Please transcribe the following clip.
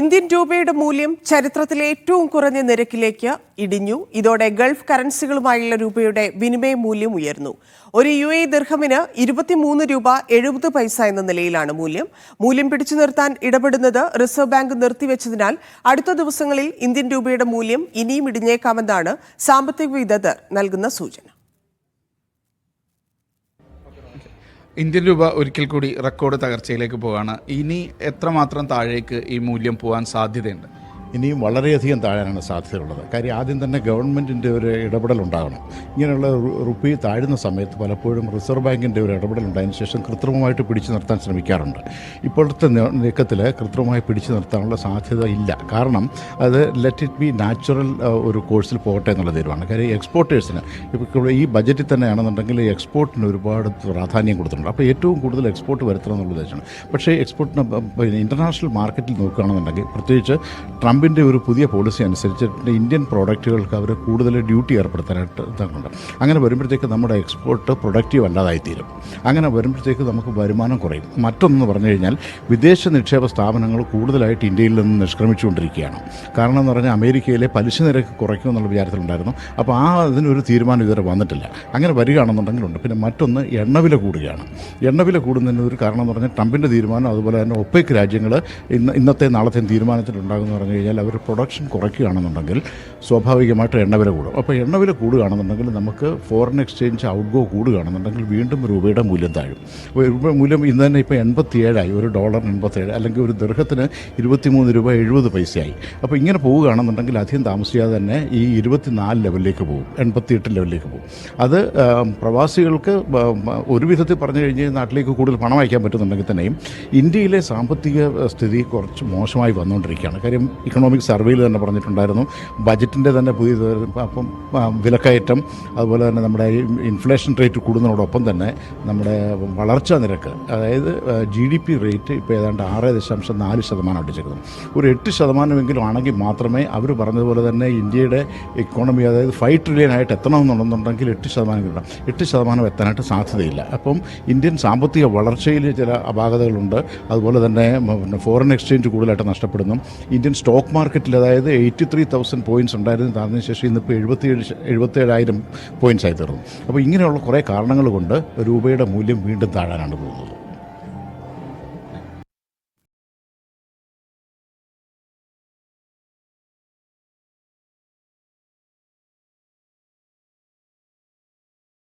Indian രൂപയുടെ മൂല്യം ചരിത്രത്തിലെ ഏറ്റവും കുറഞ്ഞ നിരക്കിലേക്ക് ഇടിഞ്ഞു. ഇതോടെ ഗൾഫ് കറൻസികളുമായുള്ള രൂപയുടെ വിനിമയ മൂല്യം ഉയർന്നു. ഒരു യു എ ദീർഘമിന് ഇരുപത്തിമൂന്ന് രൂപ എഴുപത് പൈസ എന്ന നിലയിലാണ് മൂല്യം. മൂല്യം പിടിച്ചു നിർത്താൻ ഇടപെടുന്നത് റിസർവ് ബാങ്ക് നിർത്തിവെച്ചതിനാൽ അടുത്ത ദിവസങ്ങളിൽ ഇന്ത്യൻ രൂപയുടെ മൂല്യം ഇനിയും ഇടിഞ്ഞേക്കാമെന്നാണ് സാമ്പത്തിക വിദഗ്ധർ നൽകുന്ന സൂചന. ഇന്ത്യൻ രൂപ ഒരിക്കൽ കൂടി റെക്കോർഡ് തകർച്ചയിലേക്ക് പോവുകയാണ്. ഇനി എത്രമാത്രം താഴേക്ക് ഈ മൂല്യം പോകാൻ സാധ്യതയുണ്ട്? ഇനിയും വളരെയധികം താഴാനാണ് സാധ്യതയുള്ളത്. കാര്യം ആദ്യം തന്നെ ഗവൺമെന്റിന്റെ ഒരു ഇടപെടൽ ഉണ്ടാകണം. ഇങ്ങനെയുള്ള റുപ്പി താഴുന്ന സമയത്ത് പലപ്പോഴും റിസർവ് ബാങ്കിന്റെ ഒരു ഇടപെടൽ ഉണ്ടായതിനു ശേഷം കൃത്രിമമായിട്ട് പിടിച്ചു നിർത്താൻ ശ്രമിക്കാറുണ്ട്. ഇപ്പോഴത്തെ നീക്കത്തിൽ കൃത്രിമമായി പിടിച്ചു നിർത്താനുള്ള സാധ്യത ഇല്ല. കാരണം അത് ലെറ്റ് ഇറ്റ് ബി നാച്ചുറൽ ഒരു കോഴ്സിൽ പോകട്ടെ എന്നുള്ള തീരുമാനം കാര്യം എക്സ്പോർട്ടേഴ്സിന് ഇപ്പോൾ ഈ ബജറ്റിൽ തന്നെയാണെന്നുണ്ടെങ്കിൽ എക്സ്പോർട്ടിന് ഒരുപാട് പ്രാധാന്യം കൊടുത്തിട്ടുണ്ട്. അപ്പോൾ ഏറ്റവും കൂടുതൽ എക്സ്പോർട്ട് വരുത്തണം എന്നുള്ള ഉദ്ദേശമാണ്. പക്ഷേ എക്സ്പോർട്ടിന് ഇന്റർനാഷണൽ മാർക്കറ്റിൽ നോക്കുകയാണെന്നുണ്ടെങ്കിൽ പ്രത്യേകിച്ച് ട്രംപിന്റെ ഒരു പുതിയ പോളിസി അനുസരിച്ച് ഇന്ത്യൻ പ്രോഡക്റ്റുകൾക്ക് അവർ കൂടുതൽ ഡ്യൂട്ടി ഏർപ്പെടുത്താനായിട്ട് ഇതാക്കുന്നുണ്ട്. അങ്ങനെ വരുമ്പോഴത്തേക്ക് നമ്മുടെ എക്സ്പോർട്ട് പ്രൊഡക്റ്റീവ് അല്ലാതായിത്തീരും. അങ്ങനെ വരുമ്പോഴത്തേക്ക് നമുക്ക് വരുമാനം കുറയും. മറ്റൊന്ന് പറഞ്ഞു കഴിഞ്ഞാൽ വിദേശ നിക്ഷേപ സ്ഥാപനങ്ങൾ കൂടുതലായിട്ട് ഇന്ത്യയിൽ നിന്ന് നിഷ്ക്രമിച്ചുകൊണ്ടിരിക്കുകയാണ്. കാരണം എന്ന് പറഞ്ഞാൽ അമേരിക്കയിലെ പലിശ നിരക്ക് കുറയ്ക്കും എന്നുള്ള വിചാരത്തിലുണ്ടായിരുന്നു. അപ്പോൾ ആ അതിനൊരു തീരുമാനം ഇതുവരെ വന്നിട്ടില്ല. അങ്ങനെ വരികയാണെന്നുണ്ടെങ്കിലുണ്ട്. പിന്നെ മറ്റൊന്ന് എണ്ണവില കൂടുകയാണ്. എണ്ണവില കൂടുന്നതിന് ഒരു കാരണം എന്ന് പറഞ്ഞാൽ ട്രംപിന്റെ തീരുമാനം അതുപോലെ തന്നെ ഒപ്പേക്ക് രാജ്യങ്ങൾ ഇന്ന് ഇന്നത്തെ നാളത്തെയും തീരുമാനത്തിലുണ്ടാകുമെന്ന് പറഞ്ഞു കഴിഞ്ഞാൽ അവർ പ്രൊഡക്ഷൻ കുറയ്ക്കുകയാണെന്നുണ്ടെങ്കിൽ സ്വാഭാവികമായിട്ട് എണ്ണവില കൂടും. അപ്പോൾ എണ്ണവില കൂടുകയാണെന്നുണ്ടെങ്കിൽ നമുക്ക് ഫോറിൻ എക്സ്ചേഞ്ച് ഔട്ട് ഗോ കൂടുകയാണെന്നുണ്ടെങ്കിൽ വീണ്ടും രൂപയുടെ മൂല്യം താഴും. രൂപ മൂല്യം ഇന്ന് തന്നെ ഇപ്പോൾ എൺപത്തിയേഴായി. ഒരു ഡോളർ എൺപത്തേഴ് അല്ലെങ്കിൽ ഒരു ദീർഘത്തിന് ഇരുപത്തിമൂന്ന് രൂപ എഴുപത് പൈസയായി. അപ്പോൾ ഇങ്ങനെ പോവുകയാണെന്നുണ്ടെങ്കിൽ അധികം താമസിയാതെ തന്നെ ഈ ഇരുപത്തിനാല് ലെവലിലേക്ക് പോകും. എൺപത്തിയെട്ട് ലെവലിലേക്ക് പോകും. അത് പ്രവാസികൾക്ക് ഒരു വിധത്തിൽ പറഞ്ഞു കഴിഞ്ഞാൽ നാട്ടിലേക്ക് കൂടുതൽ പണം അയക്കാൻ പറ്റുന്നുണ്ടെങ്കിൽ തന്നെയും ഇന്ത്യയിലെ സാമ്പത്തിക സ്ഥിതി കുറച്ച് മോശമായി വന്നുകൊണ്ടിരിക്കുകയാണ്. കാര്യം ഇക്കണോമിക് സർവേയിൽ തന്നെ പറഞ്ഞിട്ടുണ്ടായിരുന്നു. ബജറ്റിന്റെ തന്നെ പുതിയ അപ്പം വിലക്കയറ്റം അതുപോലെ തന്നെ നമ്മുടെ ഇൻഫ്ലേഷൻ റേറ്റ് കൂടുന്നതോടൊപ്പം തന്നെ നമ്മുടെ വളർച്ചാ നിരക്ക് അതായത് ജി ഡി പി റേറ്റ് ഇപ്പോൾ ഏതാണ്ട് ആറ് ദശാംശം നാല് ശതമാനം അടിച്ചേക്കുന്നത് ഒരു എട്ട് ശതമാനമെങ്കിലും ആണെങ്കിൽ മാത്രമേ അവർ പറഞ്ഞതുപോലെ തന്നെ ഇന്ത്യയുടെ ഇക്കോണമി അതായത് ഫൈവ് ട്രില്യൺ ആയിട്ട് എത്തണമെന്നുണ്ടെന്നുണ്ടെങ്കിൽ എട്ട് ശതമാനം കിട്ടണം. എട്ട് ശതമാനം എത്താനായിട്ട് സാധ്യതയില്ല. അപ്പം ഇന്ത്യൻ സാമ്പത്തിക വളർച്ചയിൽ ചില അപാകതകളുണ്ട്. അതുപോലെ തന്നെ ഫോറിൻ എക്സ്ചേഞ്ച് കൂടുതലായിട്ട് നഷ്ടപ്പെടുന്നു. ഇന്ത്യൻ സ്റ്റോക്ക് മാർക്കറ്റിൽ അതായത് എയ്റ്റി ത്രീ തൗസൻഡ് പോയിന്റ്സ് ഉണ്ടായിരുന്നു അതിനുശേഷം ഇന്നിപ്പോൾ എഴുപത്തിയേഴ് എഴുപത്തേഴായിരം പോയിന്റ്സ് ആയി തീർന്നു. അപ്പോൾ ഇങ്ങനെയുള്ള കുറേ കാരണങ്ങൾ കൊണ്ട് രൂപയുടെ മൂല്യം വീണ്ടും താഴാനാണ് പോകുന്നത്.